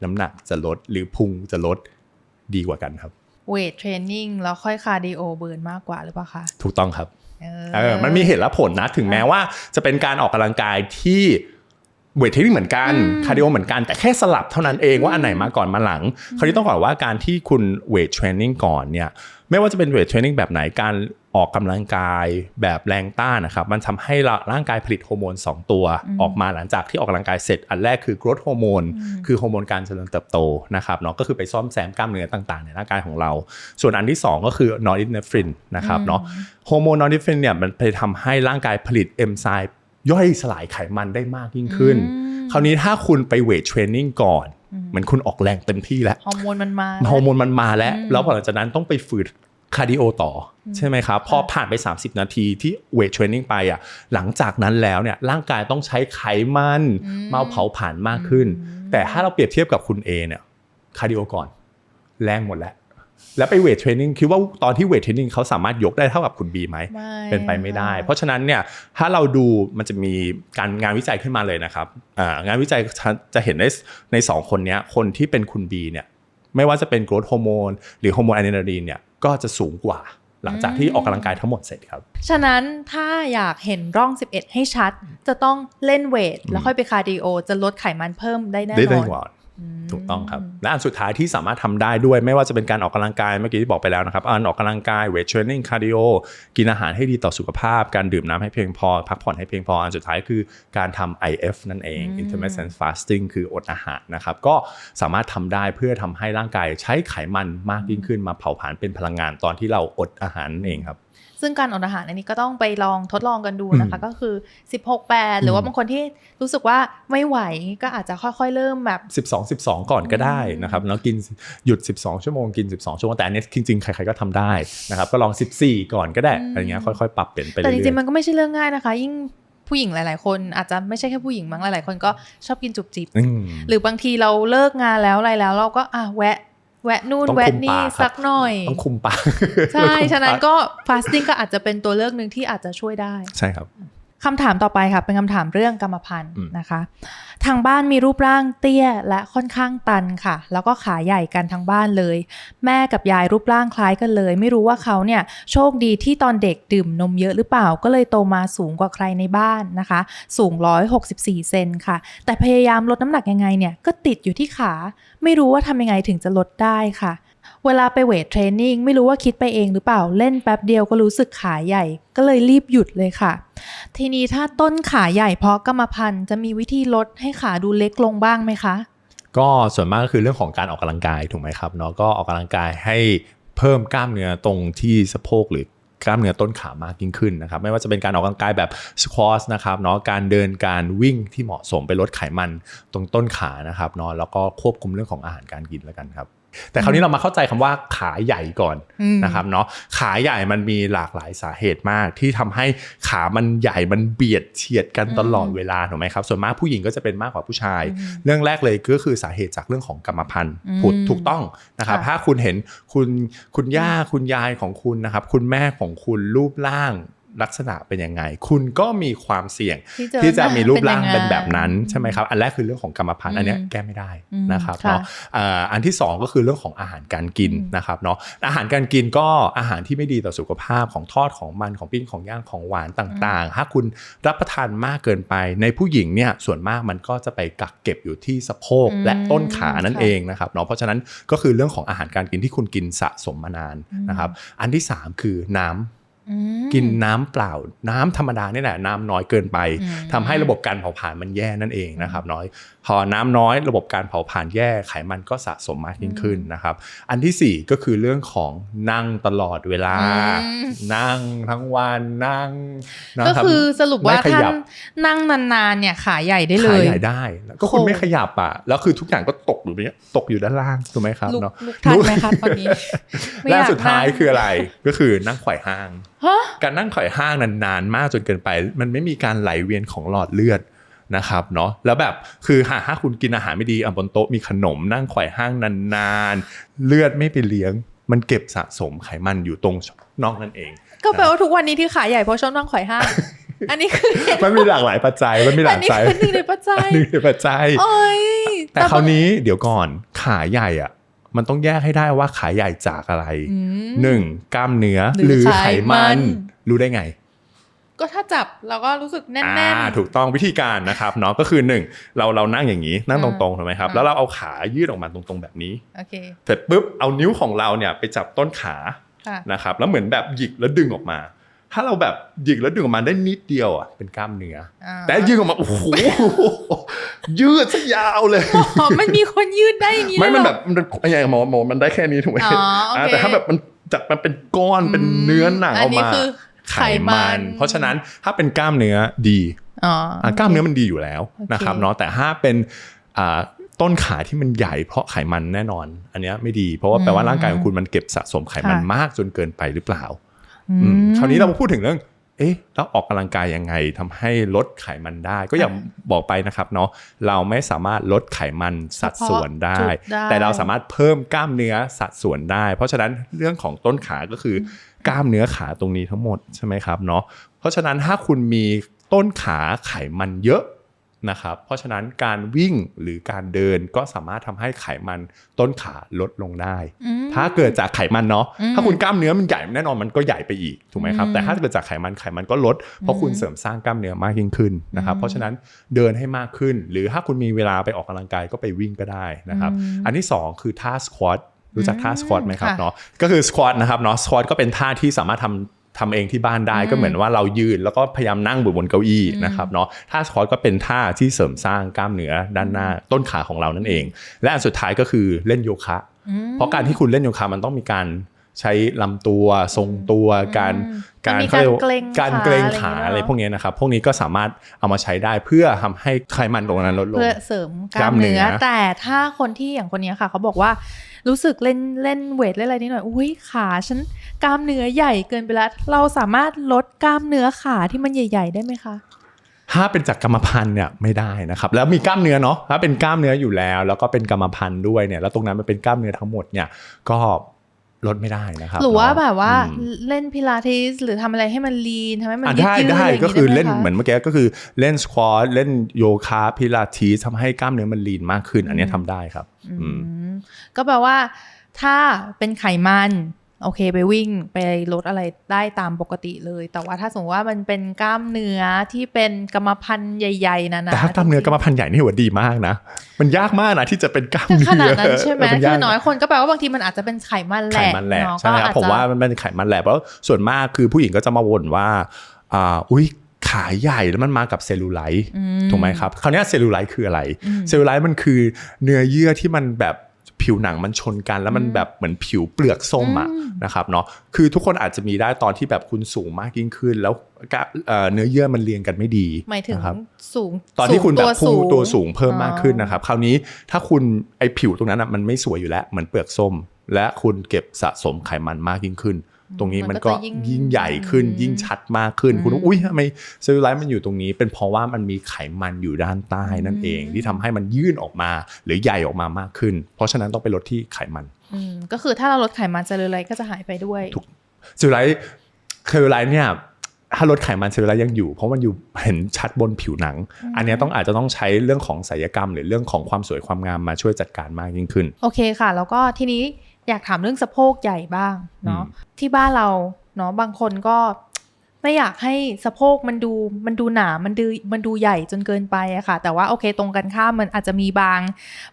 น้ำหนักจะลดหรือพุงจะลด ดีกว่ากันครับเวทเทรนนิ่งแล้วค่อยคาร์ดิโอเบิร์นมากกว่าหรือเปล่าคะถูกต้องครับเออเออมันมีเหตุและผลนะถึงแม้ว่าจะเป็นการออกกำลังกายที่เวทเทรนนิ่งเหมือนกันอืมคาร์ดิโอเหมือนกันแต่แค่สลับเท่านั้นเองว่าอันไหนมาก่อนมาหลังคราวนี้ต้องบอกว่าการที่คุณเวทเทรนนิ่งก่อนเนี่ยไม่ว่าจะเป็นเวทเทรนนิ่งแบบไหนการ ออกกำลังกายแบบแรงต้านนะครับ มันทำให้ร่างกายผลิตฮอร์โมน 2 ตัว ออกมาหลังจากที่ออกกำลังกายเสร็จ อันแรกคือ growth ฮอร์โมน คือฮอร์โมนการเจริญเติบโตนะครับเนาะก็คือไปซ่อมแซมกล้ามเนื้อต่างๆ ในร่างกายของเรา ส่วนอันที่สองก็คือนอร์ดิเนฟรินนะครับเนาะฮอร์โมนนอร์ดิเฟนเนี่ยมันไปทำให้ร่างกายผลิตเอนไซม์ย่อยสลายไขมันได้มากยิ่งขึ้นอืมคราวนี้ถ้าคุณไปเวทเทรนนิ่งก่อนเหมือนคุณออกแรงเต็มที่แล้วฮอร์โมนมันมาฮอร์โมนมันมาแล้วอืมแล้วพอหลังจากนั้นต้องไปฝืด คาร์ดิโอต่ออใช่ไหมครับพอผ่านไป 30 นาทีที่เวทเทรนนิ่งไปอะหลังจากนั้นแล้วเนี่ยร่างกายต้องใช้ไขมันมาเผาผลาญมากขึ้น แต่ถ้าเราเปรียบเทียบกับคุณ A เนี่ยคาร์ดิโอก่อน แรงหมดแล้ว แล้วไปเวทเทรนนิ่งคิดว่าตอนที่เวทเทรนนิ่งเขาสามารถยกได้เท่ากับคุณ B ไหมไม่เป็นไปไม่ได้ค่ะเพราะฉะนั้นเนี่ยถ้าเราดูมันจะมีการงานวิจัยขึ้นมาเลยนะครับอ่างานวิจัยจะจะเห็นได้ใน 2 คนเนี้ยคนที่เป็นคุณ B เนี่ยไม่ว่าจะเป็นโกรทฮอร์โมนหรือฮอร์โมนอะดรีนาลีนเนี่ย ก็จะสูงกว่า หลังจากที่ออกกำลังกายทั้งหมดเสร็จครับ ฉะนั้นถ้าอยากเห็นร่อง 11 ให้ชัด จะต้องเล่นเวท แล้วค่อยไปคาร์ดิโอ จะลดไขมันเพิ่มได้แน่ได้นได้อนกว่า ถูกต้องครับและอันสุดท้ายที่สามารถทำได้ด้วยไม่ว่าจะเป็นการออกกำลังกายเมื่อกี้ที่บอกไปแล้วนะครับอันออกกำลังกายเวทเทรนนิ่งคาร์ดิโอกินอาหารให้ดีต่อสุขภาพ การดื่มน้ำให้เพียงพอ พักผ่อนให้เพียงพอ อันสุดท้ายคือการทำ IF นั่นเอง intermittent fasting คืออดอาหารนะครับก็สามารถทำได้เพื่อทำให้ร่างกายใช้ไขมันมากยิ่งขึ้นมาเผาผลาญเป็นพลังงานตอนที่เราอดอาหารนั่นเองครับ ซึ่งการอดอาหารอันนี้ก็ต้องไปลองทดลองกันดูนะคะ ก็คือ 16 8 หรือว่าบางคนที่รู้สึกว่าไม่ไหวก็อาจจะค่อยๆเริ่มแบบ 12 12 ก่อนก็ได้นะครับแล้วกินหยุด 12 ชั่วโมงกิน 12 ชั่วโมงแต่อันนี้จริงๆใครๆก็ทำได้นะครับ ก็ลอง 14 ก่อนก็ได้อืมอะไรเงี้ยค่อยๆ ปรับเปลี่ยนไปแต่เรื่จริงๆอมัยนก็ไม่ใช่เรื่องง่ายนะคะ ยิ่งผู้หญิงหลาย ๆ คนอาจจะไม่ใช่แค่ผู้หญิงมั้งหลาย ๆ คนก็ชอบกินจุบจิบๆอืมหรือบางทีเราเลิกงานแล้วอะไรแล้ว เราก็อะแวะ แวะนู่นต้องแวะคุมนี่ปากครับสักหน่อย ต้องคุมปาก ใช่คุมฉะนั้นปาก็ fasting ก็อาจจะเป็นตัวเลือกหนึ่งที่อาจจะช่วยได้ ใช่ครับ คำถามต่อไปค่ะ เป็นคำถามเรื่องกรรมพันธุ์อืมนะคะ ทางบ้านมีรูปร่างเตี้ยและค่อนข้างตันค่ะ แล้วก็ขาใหญ่กันทั้งบ้านเลย แม่กับยายรูปร่างคล้ายกันเลย ไม่รู้ว่าเขาเนี่ยโชคดีที่ตอนเด็กดื่มนมเยอะหรือเปล่า ก็เลยโตมาสูงกว่าใครในบ้านนะคะ สูง 164 เซนค่ะ แต่พยายามลดน้ำหนักยังไงเนี่ยก็ติดอยู่ที่ขา ไม่รู้ว่าทำยังไงถึงจะลดได้ค่ะ เวลาไปเวทเทรนนิ่งไม่รู้ว่าคิดไปเองหรือเปล่าเล่นแป๊บเดียวก็รู้สึกขาใหญ่ ก็เลยรีบหยุดเลยค่ะ ทีนี้ถ้าต้นขาใหญ่เพราะกรรมพันธุ์จะมีวิธีลดให้ขาดูเล็กลงบ้างไหมคะ ก็ส่วนมากก็คือเรื่องของการออกกำลังกายถูกไหมครับเนาะก็ออกกำลังกายให้เพิ่มกล้ามเนื้อตรงที่สะโพกหรือกล้ามเนื้อต้นขามากยิ่งขึ้นนะครับไม่ว่าจะเป็นการออกกำลังกายแบบสควอชนะครับเนาะการเดินการวิ่งที่เหมาะสมไปลดไขมันตรงต้นขานะครับเนาะแล้วก็ควบคุมเรื่องของอาหารการกินแล้วกันครับ แต่คราวนี้เรามาเข้าใจคำว่าขาใหญ่ก่อนอืมนะครับเนาะขาใหญ่มันมีหลากหลายสาเหตุมาก ที่ทำให้ขามันใหญ่มันเบียดเฉียดกันตลอดเวลาถูกไหมครับ ส่วนมากผู้หญิงก็จะเป็นมากกว่าผู้ชายอืมเรื่องแรกเลยก็คือสาเหตุจากเรื่องของกรรมพันธุ์อืมผุดถูกต้องนะครับค่ะถ้าคุณเห็นคุณคุณย่าคุณยายของคุณนะครับ คุณแม่ของคุณรูปร่าง ลักษณะเป็นยังไง คุณก็มีความเสี่ยง ที่จะมีรูปร่างเป็นแบบนั้นใช่ไหมครับ อันแรกคือเรื่องของกรรมพันธุ์อันเนี้ยแก้ไม่ได้อืมนะครับค่ะเนาะเอ่ออันที่สองก็คือเรื่องของอาหารการกินอืมนะครับเนาะอาหารการกินก็อาหารที่ไม่ดีต่อสุขภาพของทอดของมันของปิ้งของย่างของหวานต่างๆ ถ้าคุณรับประทานมากเกินไป ในผู้หญิงเนี่ยส่วนมากมันก็จะไปกักเก็บอยู่ที่สะโพกอืมและต้นขานั่นค่ะเองนะครับเนาะเพราะฉะนั้นก็คือเรื่องของอาหารการกินที่คุณกินสะสมมานานอืมนะครับ อันที่สามคือน้ำอืม กินน้ำเปล่าน้ำธรรมดานี่แหละน้ำน้อยเกินไปอืมทำให้ระบบการเผาผลาญมันแย่นั่นเองนะครับน้อย พอน้ำน้อยระบบการเผาผลาญแย่ไขมันก็สะสมมากยิ่งขึ้นนะครับ อันที่สี่ก็คือเรื่องของนั่งตลอดเวลาอืมนั่งทั้งวันนั่งนะก็รับคือสรุปว่าไม่ขท่านยับนั่งนานๆเนี่ยขาใหญ่ได้เลขายใหญ่ได้แล้วก็คุณโอ้ไม่ขยับอะแล้วคือทุกอย่างก็ตกอยู่เนี่ยตกอยู่ด้านล่างถูกไหมครับลุกเนาะลุกทันไหมคะตอนนี้ไม่และอยากสุดท้ายนั่งคืออะไรก็คือนั่งไขว่ห้างฮะการนั่งไขว่ห้างนานๆ มากจนเกินไป มันไม่มีการไหลเวียนของหลอดเลือดนะครับเนาะแล้วแบบคือหากถ้าคุณกินอาหารไม่ดีอะบนโต๊ะมีขนมนั่งไขว่ห้างนานๆ เลือดไม่ไปเลี้ยง มันเก็บสะสมไขมันอยู่ตรงนอกนั่นเอง ก็แปลว่าทุกวันนี้ที่ขาใหญ่เพราะชอบนั่งไขว่ห้างอันนี้คือเหตุผลมันมีหลากหลายปัจจัยมันมีหอัลานกนี้ปัจจัยคือหนึ่งในปัจจัยหนึ่งในปัจจัยโอ้ยแต่คราวนี้เดี๋ยวก่อนขาใหญ่อะ มันต้องแยกให้ได้ว่าขาใหญ่จากอะไรอืมหนึ่งกล้ามเนื้อหหรืรืออไขไขมัมันนรู้ได้ไง ก็ถ้าจับเราก็รู้สึกแน่นอ่าถูกต้องวิธีการนะครับเนาะก็คือหนึ่งเราเรานั่งอย่างนี้นั่งตอ่ารงๆถูกไหมครับอ่าแล้วเราเอาขายืดออกมาตรงๆแบบนี้ๆโอเคเสร็จปุ๊บเอานิ้วของเราเนี่ยไปจับต้นขาค่ะนะครับแล้วเหมือนแบบหยิกแล้วดึงออกมา ถ้าเราแบบหยิกแล้วดึงออกมาได้นิดเดียวอะเป็นกล้ามเนื้ออ่าแต่ยืดออกมาโอ้โหยืดซะยาวเลยอ๋อมันมีคนยืดได้อย่างนี้ไม่มันเลยเหแบรอบมันอะไรอย่างหมอหมอมันได้แค่นี้ถูกไหมอ๋อโอเคอ่าแต่ถ้าแบบมันจากมันเป็นก้อนเป็นเนื้อหนังออกนนี้มาคือไขมัน เพราะฉะนั้นถ้าเป็นกล้ามเนื้อดีอ๋ออะโคกล้ามเนื้อมันดีอยู่แล้วโอเคนะครับเนาะแต่ถ้าเป็นอ่าต้นขาที่มันใหญ่เพราะไขมันแน่นอน อันเนี้ยไม่ดีเพราะว่าแปลว่าร่างกายของคุณมันเก็บสะสมไขมันค่ะมากจนเกินไปหรือเปล่าอือืมม คราวนี้เรามาพูดถึงเรื่อง เอ๊ะแล้วออกกำลังกายยังไงทำให้ลดไขมันได้ ก็อย่างบอกไปนะครับเนาะเราไม่สามารถลดไขมันสัดส่วนได้เฉพาะจุดได้ แต่เราสามารถเพิ่มกล้ามเนื้อสัดส่วนได้ เพราะฉะนั้นเรื่องของต้นขาก็คืออกล้ามเนื้อขาตรงนี้ทั้งหมดใช่ไหมครับเนาะเพราะฉะนั้นถ้าคุณมีต้นขาไขมันเยอะ นะครับ เพราะฉะนั้นการวิ่งหรือการเดินก็สามารถทำให้ไขมันต้นขาลดลงได้อืมถ้าเกิดจากไขมันเนาะอืมถ้าคุณกล้ามเนื้อมันใหญ่แน่นอนมันก็ใหญ่ไปอีกถูกไหมครับอืมแต่ถ้าเกิดจากไขมันไขมันก็ลด เพราะคุณอืมเสริมสร้างกล้ามเนื้อมากยิ่งขึ้นนะครับอืมเพราะฉะนั้นเดินให้มากขึ้น หรือถ้าคุณมีเวลาไปออกกำลังกายก็ไปวิ่งก็ได้นะครับอืมอันที่สองคือท่าสควอตรู้จักท่าอืมสควอตไหมครับค่ะเนาะก็คือสควอตนะครับเนาะสควอตก็เป็นท่าที่สามารถทำ ทำเองที่บ้านได้อืมก็เหมือนว่าเรายืนแล้วก็พยายามนั่งอยู่บนเก้าอี้อืมนะครับเนาะท่าสควอตก็เป็นท่าที่เสริมสร้างกล้ามเนื้อด้านหน้าต้นขาของเรานั่นเอง และอันสุดท้ายก็คือเล่นโยคะอืมเพราะการที่คุณเล่นโยคะมันต้องมีการใช้ลำตัวทรงตัวการอืมการมันมีเขาเรียกว่าการเกร็งการเกรงขาขาอะอะไรไรอย่างเงี้ยพวกเนี้ยนะครับ พวกนี้ก็สามารถเอามาใช้ได้เพื่อทำให้ไขมันตรงนั้นลดลงเพื่อเสริมกล้ามกล้ามเนื้เนื้ออแต่ถ้าคนที่อย่างคนเนี้ยค่ะ เขาบอกว่า รู้สึกเล่นเล่นเวทเล่นอะไรนิดหน่อยอุ้ยขาฉันกล้ามเนื้อใหญ่เกินไปแล้ว เราสามารถลดกล้ามเนื้อขาที่มันใหญ่ ๆ ได้ไหมคะถ้าเป็นจากกรรมพันธุ์เนี่ยไม่ได้นะครับแล้วมีกล้ามเนื้อเนาะถ้าเป็นกล้ามเนื้ออยู่แล้ว แล้วก็เป็นกรรมพันธุ์ด้วยเนี่ยแล้วตรงนั้นมันเป็นกล้ามเนื้อทั้งหมดเนี่ยก็ลดไม่ได้นะครับหรือว่าเนะแบบว่าอืมเล่นพิลาทิสหรือทำอะไรให้มันลีนทำให้มันอะยืดได้ยืดได้อะไรย่างก็คือเล่นได้ไคะเหมือนเมื่อกี้ก็คือเล่นสควอตเล่นโยคะพิลาทิสทำให้กล้ามเนื้อมันลีนมากขึ้น อันเนี้ยทำได้ครับ อือืมม ก็แปลว่า ถ้าเป็นไขมันโอเคไปวิ่งไปลดอะไรได้ตามปกติเลย แต่ว่าถ้าสมมติว่ามันเป็นกล้ามเนื้อที่เป็นกรรมพันธุ์ใหญ่ๆนะนะแต่ถ้ากล้ามเนื้อกรรมพันธุ์ใหญ่นี่ถือว่าดีมากนะ มันยากมากนะที่จะเป็นกล้ามแต่เนื้อขนาดนั้นใช่ไหมเนคืยากอน้อยคนก็แปลว่าบางทีมันอาจจะเป็นไขมันแหไขละมันแหละเนาะใช่ไหมครับก็อาจผมจะว่ามันเป็นไขมันแหละเพราะส่วนมากคือผู้หญิงก็จะมาบ่นว่าอ่าอุ้ยขาใหญ่แล้วมันมากับเซลลูไลท์อืถูกไหมครับคราวเนี้ยเซลลูไลท์คืออะไรอืมเซลลูไลท์มันคือเนื้อเยื่อที่มันแบบ ผิวหนังมันชนกัน แล้วมันแบบเหมือนผิวเปลือกส้มอะอืมนะครับเนาะคือทุกคนอาจจะมีได้ตอนที่แบบคุณสูงมากยิ่งขึ้น แล้วกะเอ่อเนื้อเยื่อมันเรียงกันไม่ดีหมายถึงนะครับสูง ตอนที่คุณแบบพุ่งตัวสูงเพิ่มอ๋อมากขึ้นนะครับ คราวนี้ถ้าคุณไอผิวตรงนั้นอะมันไม่สวยอยู่แล้วเหมือนเปลือกส้ม และคุณเก็บสะสมไขมันมากยิ่งขึ้น ตรงนี้มันก็จะยิ่งใหญ่ขึ้นอืมยิ่งชัดมากขึ้น คุณอืมอุ้ยทำไมเซลลูไลท์มันอยู่ตรงนี้ เป็นเพราะว่ามันมีไขมันอยู่ด้านใต้นั่นเองอืมที่ทำให้มันยื่นออกมา หรือใหญ่ออกมามากขึ้น เพราะฉะนั้นต้องไปลดที่ไขมันอืมก็คือถ้าเราลดไขมันเซลลูไลท์ก็จะหายไปด้วยถูกเซลลูไลท์เซลลูไลท์เนี่ยถ้าลดไขมันเซลลูไลท์ยังอยู่ เพราะมันอยู่เห็นชัดบนผิวหนัง อันเนี้ยต้องอาจจะต้องใช้เรื่องของศัลยกรรม หรือเรื่องของความสวยความงามมาช่วยจัดการมากยิ่งขึ้น โอเคค่ะ แล้วก็ทีนี้ อยากถามเรื่องสะโพกใหญ่บ้างเนาะอืมที่บ้านเราเนาะบางคนก็ไม่อยากให้สะโพกมันดูมันดูหนา มันดูมันดูใหญ่จนเกินไปอะค่ะ แต่ว่าโอเคตรงกันข้ามมันอาจจะมีบาง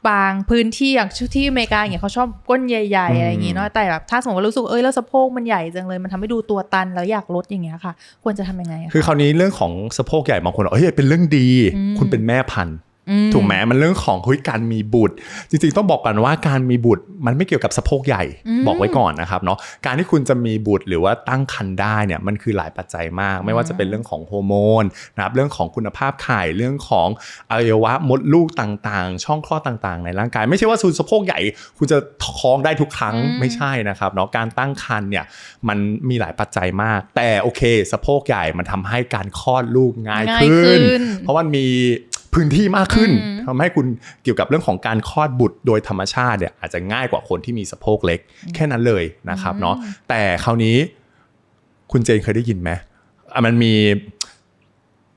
บางพื้นที่อย่างที่อเมริกาอย่างเงี้ยเขาชอบก้นใหญ่ๆอะไรอย่างงี้เนาะแต่แบบถ้าสมมติว่ารู้สึกเอ้ยแล้วสะโพกมันใหญ่จังเลย มันทำให้ดูตัวตันแล้วอยากลดอย่างเงี้ยค่ะ ควรจะทำยังไงอะคือคราวนี้เรื่องของสะโพกใหญ่บางคนบอกเฮ้ยเป็นเรื่องดีอืมคุณเป็นแม่พันธุ์อื ถูกไหมมันเรื่องของเฮ้ยการมีบุตร จริงๆต้องบอกกันว่าการมีบุตรมันไม่เกี่ยวกับสะโพกใหญ่อืมบอกไว้ก่อนนะครับเนาะการที่คุณจะมีบุตรหรือว่าตั้งครรภ์ได้เนี่ยมันคือหลายปัจจัยมาก ไม่ว่าจะเป็นเรื่องของฮอร์โมนนะครับเรื่องของคุณภาพไข่เรื่องของอวัยวะมดลูกต่างๆ ช่องคลอดต่างๆ ในร่างกาย ไม่ใช่ว่าคุณสะโพกใหญ่ คุณจะท้องได้ทุกครั้งอืมไม่ใช่นะครับเนาะการตั้งครรภ์เนี่ยมันมีหลายปัจจัยมาก แต่โอเค สะโพกใหญ่มันทำให้การคลอดลูกง่ายง่ายขึ้ขึ้นนเพราะมันมี พื้นที่มากขึ้นอืมทำให้คุณเกี่ยวกับเรื่องของการคลอดบุตรโดยธรรมชาติเนี่ยอาจจะง่ายกว่าคนที่มีสะโพกเล็ก แค่นั้นเลยนะครับเนาะแต่คราวนี้คุณเจนเคยได้ยินไหมอะมันมี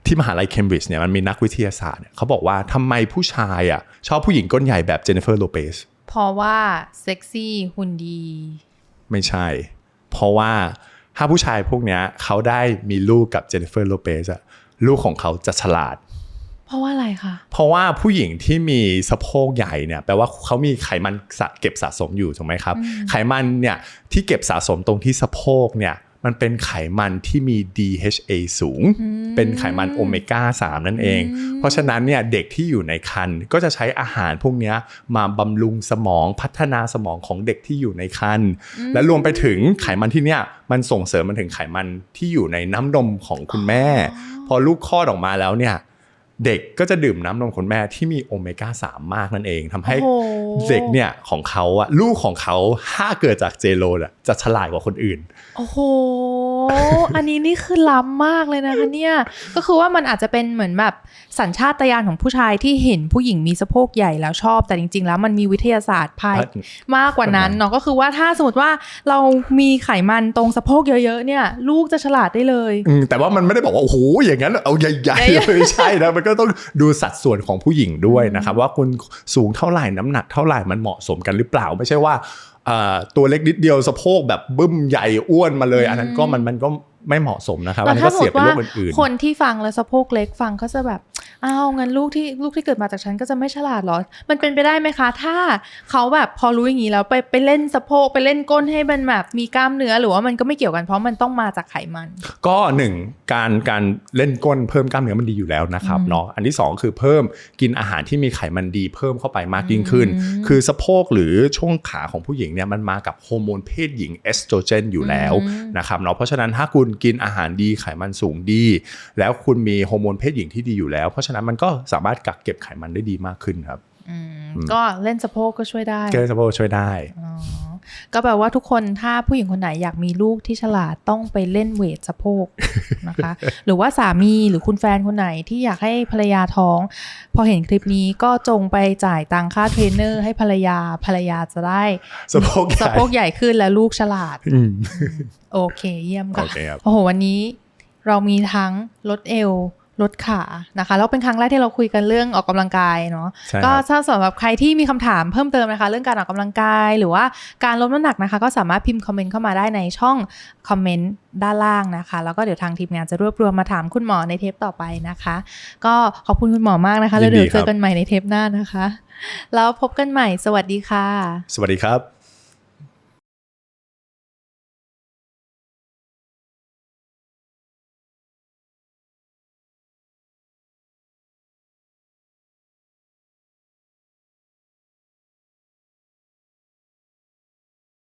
ที่มหาลัยเคมบริดจ์เนี่ยมันมีนักวิทยาศาสตร์เนี่ยเขาบอกว่าทำไมผู้ชายอะชอบผู้หญิงก้นใหญ่แบบเจนนิเฟอร์โลเปสเพราะว่าเซ็กซี่หุ่นดี ไม่ใช่ เพราะว่าถ้าผู้ชายพวกเนี้ยเขาได้มีลูกกับเจนนิเฟอร์โลเปสอะลูกของเขาจะฉลาด เพราะว่าอะไรคะ เพราะว่าผู้หญิงที่มีสะโพกใหญ่เนี่ยแปลว่าเขามีไขมันสะเก็บสะสมอยู่ถูกไหมครับ ไขมันเนี่ยที่เก็บสะสมตรงที่สะโพกเนี่ยมันเป็นไขมันที่มี DHA สูง เป็นไขมันโอเมก้า 3 นั่นเอง เพราะฉะนั้นเนี่ยเด็กที่อยู่ในครรภ์ก็จะใช้อาหารพวกเนี้ยมาบำรุงสมองพัฒนาสมองของเด็กที่อยู่ในครรภ์และรวมไปถึงไขมันที่เนี่ยมันส่งเสริมมันถึงไขมันที่อยู่ในน้ำนมของคุณแม่ พอลูกคลอดออกมาแล้วเนี่ย เด็กก็จะดื่มน้ำนมคุณแม่ที่มีโอเมก้า3มากนั่นเองทำให้โอ้โหเด็กเนี่ยของเขาอะลูกของเขาถ้าเกิดจากเจโรอะจะฉลาดกว่าคนอื่น โอ้โห อันนี้นี่คือล้ำมากเลยนะคะเนี่ย ก็คือว่ามันอาจจะเป็นเหมือนแบบ สัญชาตญาณของผู้ชายที่เห็นผู้หญิงมีสะโพกใหญ่แล้วชอบ แต่จริง ๆ แล้วมันมีวิทยาศาสตร์ภายมากกว่านั้นเนาะก็คือว่าถ้าสมมติว่าเรามีไขมันตรงสะโพกเยอะ ๆ เนี่ย ลูกจะฉลาดได้เลยอืมแต่ว่ามันไม่ได้บอกว่าโอ้โหอย่างนั้นเอาใหญ่ใหญ่ๆไม่ใช่นะมันก็ต้องดูสัดส่วนของผู้หญิงด้วยนะครับว่าคุณสูงเท่าไหร่น้ำหนักเท่าไหร่มันเหมาะสมกันหรือเปล่าไม่ใช่ว่าเอ่อตัวเล็กนิดเดียวสะโพกแบบบึ้มใหญ่อ้วนมาเลย อันนั้นก็มันมันก็ ไม่เหมาะสมนะครับอันนี้แล้วถ้าก็สมมเสียติเป็นว่าโรคอื่นๆคนที่ฟังแล้วสะโพกเล็กฟังเขาจะแบบอ้าวงั้นลูกที่ลูกที่เกิดมาจากฉันก็จะไม่ฉลาดเหรอ มันเป็นไปได้ไหมคะ ถ้าเขาแบบพอรู้อย่างนี้แล้วไปไปเล่นสะโพกไปเล่นก้นให้มันแบบมีกล้ามเนื้อหรือว่ามันก็ไม่เกี่ยวกันเพราะมันต้องมาจากไขมัน ก็หนึ่งการการเล่นก้นเพิ่มกล้ามเนื้อมันดีอยู่แล้วนะครับอืมเนาะอันที่สองคือเพิ่มกินอาหารที่มีไขมันดีเพิ่มเข้าไปมากยิ่งขึ้นอืมคือสะโพกหรือช่วงขาของผู้หญิงเนี่ยมันมากับฮอร์โมนเพศหญิงเอสโตรเจนอยู่แล้วอืมนะครับเนาะเพราะฉะนั้นถ้าคุณกินอาหารดีไขมันสูงดี แล้วคุณมีฮอร์โมนเพศหญิงที่ดีอยู่แล้ว เพราะฉะนั้นมันก็สามารถกักเก็บไขมันได้ดีมากขึ้นครับอืมอืมก็เล่นสะโพกก็ช่วยได้เกลือสะโพกช่วยได้อ๋อ ก็แปลว่าทุกคนถ้าผู้หญิงคนไหนอยากมีลูกที่ฉลาดต้องไปเล่นเวทสะโพกนะคะ หรือว่าสามีหรือคุณแฟนคนไหนที่อยากให้ภรรยาท้อง พอเห็นคลิปนี้ก็จงไปจ่ายตังค่าเทรนเนอร์ให้ภรรยาภรรยาจะได้สะโพกใหญ่สะโพกใหญ่ขึ้นและลูกฉลาดอืมโอเคเยี่ยมโอค่ะเคครับโอ้โหวันนี้เรามีทั้งลดเอว ลดขานะคะแล้วเป็นครั้งแรกที่เราคุยกันเรื่องออกกำลังกายเนาะใช่ก็ครับถ้าสำหรับใครที่มีคำถามเพิ่มเติมนะคะ เรื่องการออกกำลังกายหรือว่าการลดน้ำหนักนะคะ ก็สามารถพิมพ์คอมเมนต์เข้ามาได้ในช่องคอมเมนต์ด้านล่างนะคะ แล้วก็เดี๋ยวทางทีมงานจะรวบรวมมาถามคุณหมอในเทปต่อไปนะคะ ก็ขอบคุณคุณหมอมากนะคะแล้วเดี๋ยวเจอกันใหม่ในเทปหน้านะคะ แล้วพบกันใหม่ สวัสดีค่ะ สวัสดีครับ